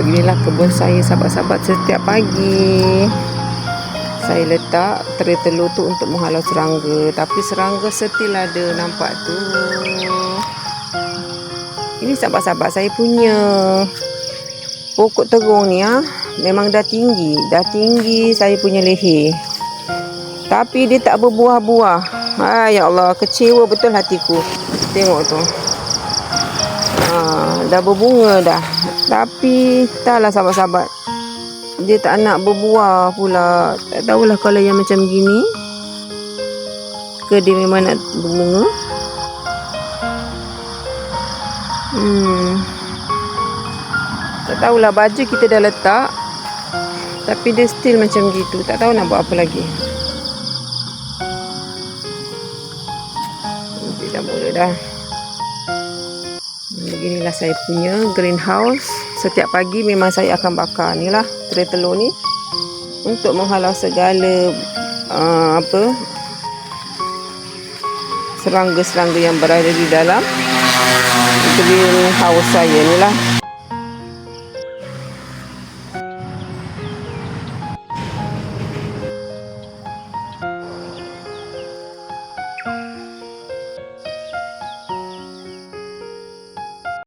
Beginilah kebun saya sahabat-sahabat setiap pagi. Saya letak tray telur tu untuk menghalau serangga. Tapi serangga setil ada nampak tu. Ini sahabat-sahabat saya punya pokok terung ni ah. Memang dah tinggi. Dah tinggi saya punya leher. Tapi dia tak berbuah-buah. Ha, ya Allah, kecewa betul hatiku. Tengok tu. Ha, dah berbunga dah. Tapi taklah sahabat-sahabat. Dia tak nak berbuah pula. Tak tahulah kalau yang macam gini. Ke dia memang nak berbunga. Hmm. Tak tahulah baju kita dah letak. Tapi dia still macam gitu. Tak tahu nak buat apa lagi. Nanti dah mula dah. Beginilah saya punya greenhouse. Setiap pagi memang saya akan bakar ni lah tray telur ni untuk menghalau segala uh, apa serangga-serangga yang berada di dalam greenhouse saya ni lah.